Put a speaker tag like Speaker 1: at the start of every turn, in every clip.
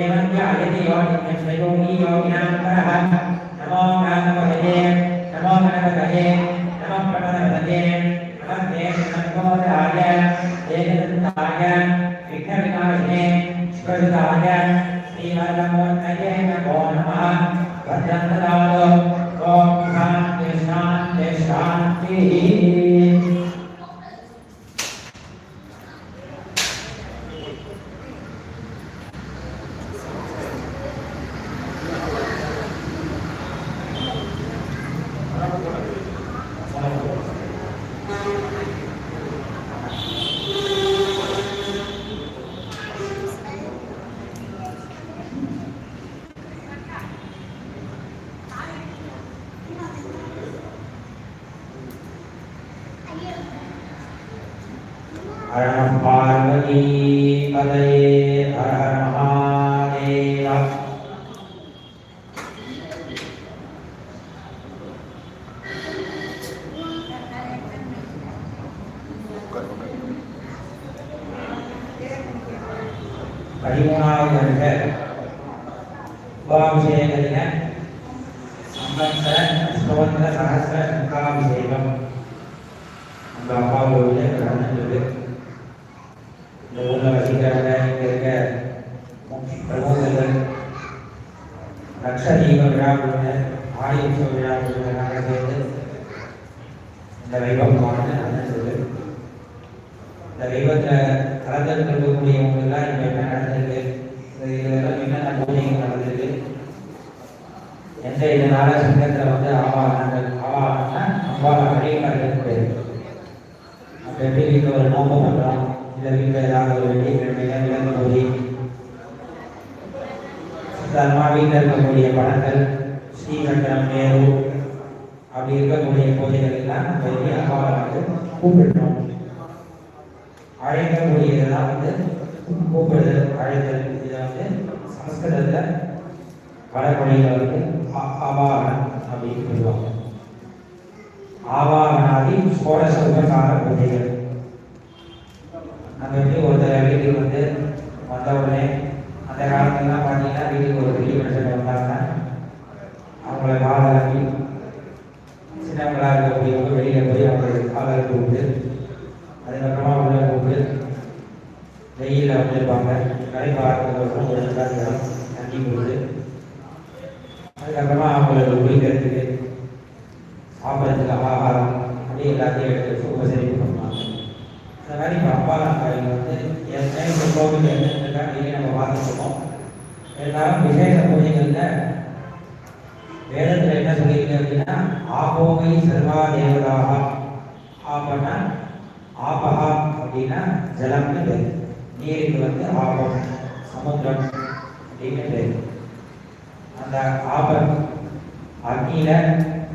Speaker 1: एवं जायति योगिनश्वयोगी योगिनां परः देवदत्ताय विघ्नविनाशिने शिवदत्ताय श्रीवरमोन्नये नमो नमः हर नमः पार्वती पदये हर हर महादेव பதிமூணாவது வருக உபாபிஷேகத்தின சம்பந்தர சுதந்திர சகசிர முகாபிஷேகம் அந்த அப்பாவோட நடந்தது இந்த ஊரில் வசிக்கிறாங்க இங்கே இருக்க பிரபோதர்கள் லட்சதீப விழா குழுவினர் விழா குழுவினர் சேர்ந்து இந்த வைபவமானது நடந்தது இந்த வைபத்தில் கலந்து இப்போ என்ன நடந்திருக்கு இதெல்லாம் என்னென்ன பூஜைகள் நடந்திருக்கு எந்த இதனால சங்கத்தில் வந்து ஆவாகனங்கள் ஆவாகனா அம்பாவை அடியமாக இருக்கக்கூடியது அப்போ எப்படி ஒரு நோக்கம் பண்ணுறோம் இல்லை வீட்டில் ஏதாவது ஒரு வெள்ளிக்கிழமையில விலங்கு பூஜை சாதாரணமாக வீட்டில் இருக்கக்கூடிய படங்கள் ஸ்ரீகண்டம் மேரு அப்படி இருக்கக்கூடிய பூஜைகள் எல்லாம் நம்ம எப்படி அம்பாவை வந்து கூப்பிடுறோம். அழைக்கக்கூடியதெல்லாம் வந்து கூப்பிடுதல் அழைத்தல் இதை வந்து சமஸ்கிருதத்தில் வடமொழியில் வந்து ஆ- ஆவாகனம் அப்படின்னு சொல்லுவாங்க ஆவாகனாதி சோழச உபசார பூஜைகள் நம்ம எப்படி ஒருத்தர் வீட்டுக்கு வந்து வந்த உடனே அந்த காலத்துலலாம் பார்த்தீங்கன்னா வீட்டுக்கு ஒரு பெரிய பிரச்சனை வந்தாங்க. அவங்கள காலி சின்னவங்களாக இருக்கக்கூடியவங்க வெளியில் போய் அவங்களுக்கு காலை கூப்பிட்டு அதுக்கப்புறமா உள்ள கூப்பிட்டு வெயிலில் வந்துருப்பாங்க. கடை பார்க்கறதுக்கோசரம் ஒரு ரெண்டாவது இடம் தண்ணி கொடுத்து அதுக்கப்புறமா அவங்களுக்கு குளிக்கிறதுக்கு சாப்பிட்றதுக்கு ஆகாரம் அப்படி எல்லாத்தையும் எடுத்து உபசரிப்பு பண்ணுவாங்க இந்த மாதிரி இப்போ அப்பா கோயில் வந்து ஏற்கனவே இந்த கோவில் என்னென்னா நீங்கள் நம்ம பார்த்துருக்கோம். இருந்தாலும் விசேஷ பூஜைகளில் வேதத்தில் என்ன சொல்லியிருக்கு அப்படின்னா ஆபோவை சர்வா தேவதாக. ஆபனா ஆபகா அப்படின்னா ஜலம்னு பேர். நீருக்கு வந்து ஆபம் சமுத்திரம் அப்படின்னு பேர். அந்த ஆபம் அக்னியில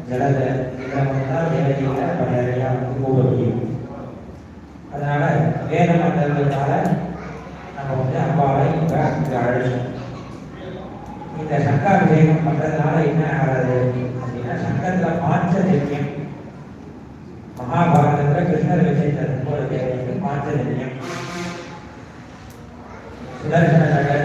Speaker 1: ஜலத இதில் மட்டும்தான் தேவதைகளை படையறையாக வந்து கூட முடியும் அதனால வேத மந்திரங்களால நம்ம வந்து அம்பாவை இப்போ இங்கே அழைச்சோம் இந்த சங்காபிஷேகம் பண்றதுனால என்ன ஆகிறது அப்படின்னா சங்கத்துல பாஞ்சஜன்யம் மகாபாரதத்துல கிருஷ்ணர் வச்சிருந்த போல தேவைக்கு பாஞ்சஜன்யம் சுதர்சன சகர்